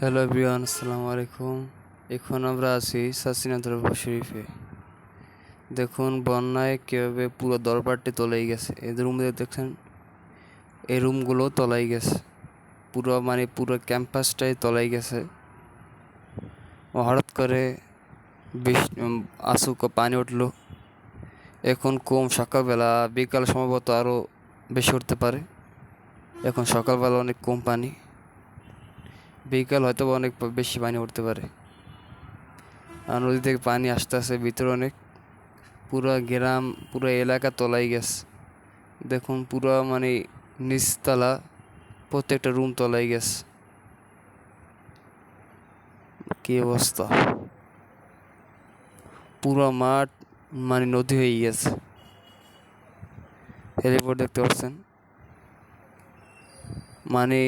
Hello everyone আসসালামু আলাইকুম এখন আমরা আছি সাসিনা দরবার শরীফে। দেখুন, বন্যায় কীভাবে পুরো দরবারটি তলাই গেছে। এই রুম দেখছেন, এই রুমগুলো তলাই গেছে। পুরো মানে পুরো ক্যাম্পাসটাই তলাই গেছে। হঠাৎ করে বেশ আসুক পানি উঠল। এখন কম সকালবেলা, বিকাল সম্ভবত আরও বেশি উঠতে পারে। এখন সকালবেলা অনেক কম পানি। বিকাল হয়তো অনেক বেশি পানি উঠতে পারে। আর নদী থেকে পানি আসতে আসে ভিতরে অনেক পুরো গ্রাম, পুরো এলাকা তলাই গেছে। দেখুন পুরো মানে নিচতলা প্রত্যেকটা রুম তলাই গেছে। কি অবস্থা? পুরো মাঠ মানে নদী হয়ে গেছে। হেলিপোর্ট দেখতে পাচ্ছেন মানে